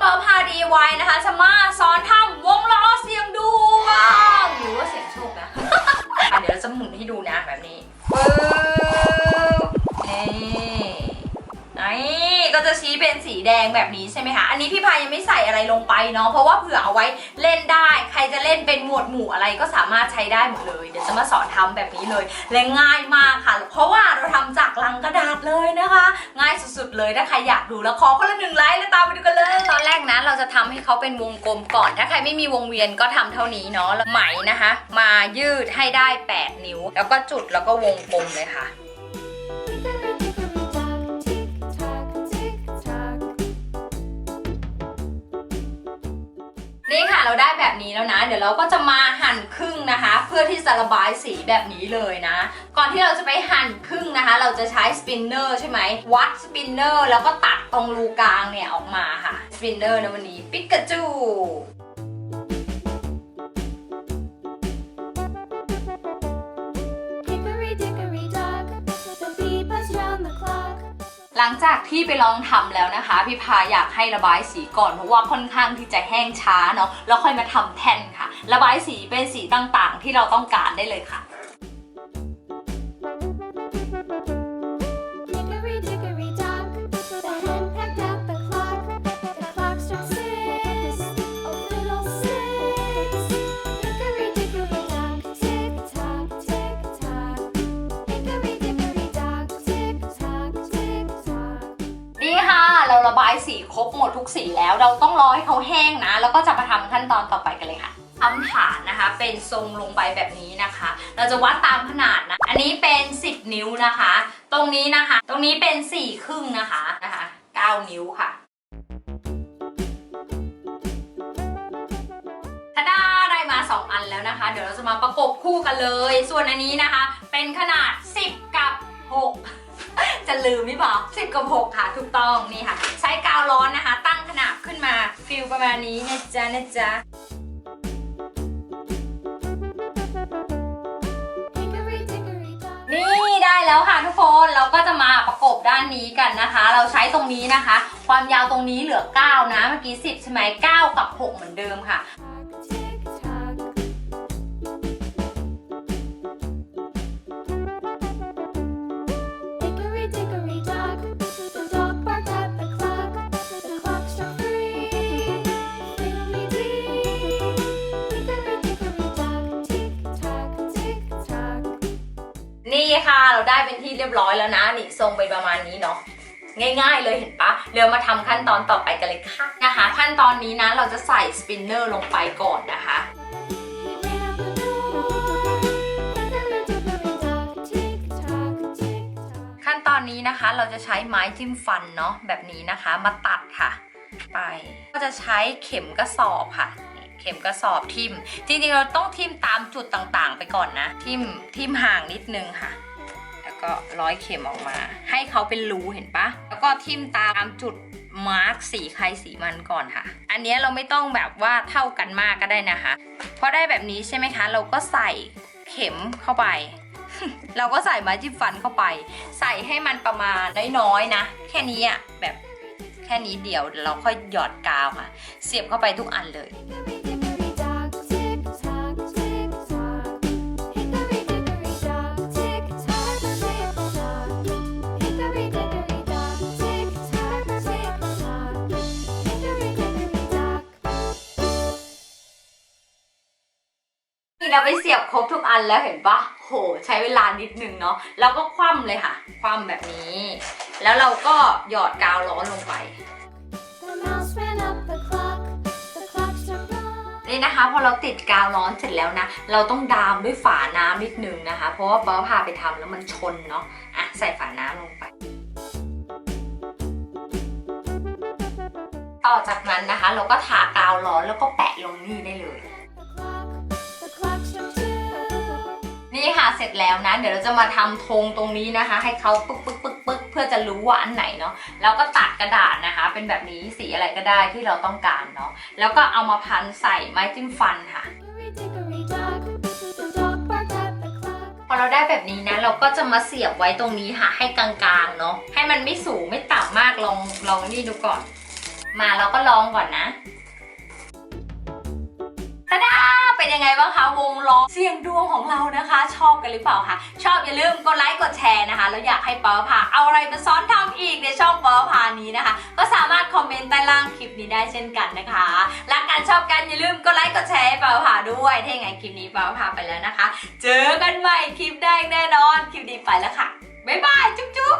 เปิร์พาดีไวนะคะ จะมาสอนทำวงล้อเสียงดวงหรือว่าเสียงโชคนะอะเดี๋ยวเราจะหมุนให้ดูนะแบบนี้ปึ๊บนี่นี่ก็จะชี้เป็นสีแดงแบบนี้ใช่ไหมคะ อันนี้พี่พายยังไม่ใส่อะไรลงไปเนาะ เพราะว่าเผื่อเอาไว้เล่นได้ ใครจะเล่นเป็นหมวดหมู่อะไรก็สามารถใช้ได้หมดเลย เดี๋ยวจะมาสอนทำแบบนี้เลย และง่ายมากค่ะ เลยถ้าใครอยากดูแล้วขอคนละหนึ่งไลค์แล้วตามไปดูกันเลย ตอนแรกนะเราจะทำให้เขาเป็นวงกลมก่อน ถ้าใครไม่มีวงเวียนก็ทำเท่านี้เนาะไหมนะคะ มายืดให้ได้ 8 นิ้ว แล้วก็จุดแล้วก็วงกลมเลยค่ะ นี่ค่ะเราได้แบบนี้แล้วนะ เดี๋ยวเราก็จะมาหั่นครึ่งนะคะ เพื่อที่จะระบายสีแบบนี้เลยนะ ก่อนที่เราจะไปหั่นครึ่งนะคะ เราจะใช้สปินเนอร์ใช่ไหมวัดสปินเนอร์แล้วก็ตัดตรงรูกลางเนี่ยออกมาค่ะสปินเนอร์ในวันนี้ปิกาจู หลังจากที่ไปลองทำแล้วนะคะพี่พาอยากให้ระบายสีก่อนเพราะว่าค่อนข้างที่จะแห้งช้าเนาะแล้วค่อยมาทำแท่นค่ะ ระบายสีเป็นสีต่างๆ ที่เราต้องการได้เลยค่ะ ระบายสีครบหมดทุกสีแล้ว เราต้องรอให้เขาแห้งนะ แล้วก็จะมาทำขั้นตอนต่อไปกันเลยค่ะทำฐานนะคะ เป็นทรงลงไปแบบนี้นะคะ เราจะวัดตามขนาดนะ อันนี้เป็น 10 นิ้วนะคะ ตรงนี้นะคะ ตรงนี้เป็น4ครึ่งนะคะนะคะ9นิ้วค่ะทาดาได้มา 2 อันแล้วนะคะ เดี๋ยวเราจะมาประกบคู่กันเลย ส่วนอันนี้นะคะ เป็นขนาด 10 กับ 6 จะลืมหรือเปล่า10กับ6ค่ะถูกต้องนี่ค่ะ ใช้กาวร้อนนะคะ ตั้งขนาดขึ้นมาฟิลประมาณนี้นะจ๊ะนะจ๊ะนี่ได้แล้วค่ะทุกคนเราก็จะมาประกบด้านนี้กันนะคะ เราใช้ตรงนี้นะคะ ความยาวตรงนี้เหลือ 9 นะเมื่อกี้ 10 ใช่ไหม9กับ 6 เหมือนเดิมค่ะ นี่ค่ะเราได้เป็นที่เรียบร้อยแล้วนะนี่ทรงเป็นประมาณนี้เนาะง่ายๆเลยเห็นปะเดี๋ยวมาทำขั้นตอนต่อไปกันเลยค่ะนะคะ ขั้นตอนนี้นะเราจะใส่สปินเนอร์ลงไปก่อนนะคะขั้นตอนนี้นะคะเราจะใช้ไม้จิ้มฟันเนาะแบบนี้นะคะมาตัดค่ะ ไปก็จะใช้เข็มกระสอบค่ะ เข็มกระสอบทิมจริงๆเราต้องทิมตามจุดต่างๆ ไปก่อนนะ ทิมทิมห่างนิดนึงค่ะ แล้วก็ร้อยเข็มออกมา ให้เขาเป็นรูเห็นปะแล้วก็ทิมตามจุดมาร์กสีใครสีมันก่อนค่ะ อันนี้เราไม่ต้องแบบว่าเท่ากันมากก็ได้นะคะพอได้แบบนี้ใช่ไหมคะ เราก็ใส่เข็มเข้าไป เราก็ใส่ไม้จิ้มฟันเข้าไป ใส่ให้มันประมาณน้อยๆนะ แค่นี้อะแบบแค่นี้เดียวเราค่อยหยอดกาวค่ะ เสียบเข้าไปทุกอันเลย นี่เราไปเสียบครบทุกอันแล้วเห็นปะโห ใช้เวลานิดนึงเนาะแล้วก็คว่ำเลยค่ะ คว่ำแบบนี้ แล้วเราก็หยอดกาวร้อนลงไป The mouse ran up the clock. The clock struck one. นี่นะคะพอเราติดกาวร้อนเสร็จแล้วนะ เราต้องดามด้วยฝาน้ำนิดนึงนะคะ เพราะว่าป้าพาไปทำแล้วมันชนเนาะอะใส่ฝาน้ำลงไป ต่อจากนั้นนะคะ เราก็ทากาวร้อนแล้วก็แปะลงนี่ได้เลย นี่ค่ะเสร็จแล้วนะ เดี๋ยวเราจะมาทำธงตรงนี้นะคะ ให้เขาปึ๊กปึ๊กปึ๊กปึ๊กเพื่อจะรู้ว่าอันไหนเนาะแล้วก็ตัดกระดาษนะคะ เป็นแบบนี้สีอะไรก็ได้ที่เราต้องการเนาะแล้วก็เอามาพันใส่ไม้จิ้มฟันค่ะพอเราได้แบบนี้นะเราก็จะมาเสียบไว้ตรงนี้ค่ะให้กลางๆเนาะให้มันไม่สูงไม่ต่ำมากลองลองนี่ดูก่อน มาเราก็ลองก่อนนะตาดา เป็นยังไงบ้างคะวงล้อเสียงดวงของเรานะคะ ชอบกันหรือเปล่าคะชอบอย่าลืมกดไลค์กดแชร์นะคะแล้วอยากให้ปอพาเอาอะไรมาซ้อนทำอีกในช่องปอพานี้นะคะ ก็สามารถคอมเมนต์ใต้ล่างคลิปนี้ได้เช่นกันนะคะรักกันชอบกันอย่าลืมกดไลค์กดแชร์ให้ปอพาด้วยถ้าอย่างไงคลิปนี้ปอพาไปแล้วนะคะ เจอกันใหม่คลิปได้แน่นอนคลิปนี้ไปแล้วค่ะบ๊ายบายจุ๊บจุ๊บ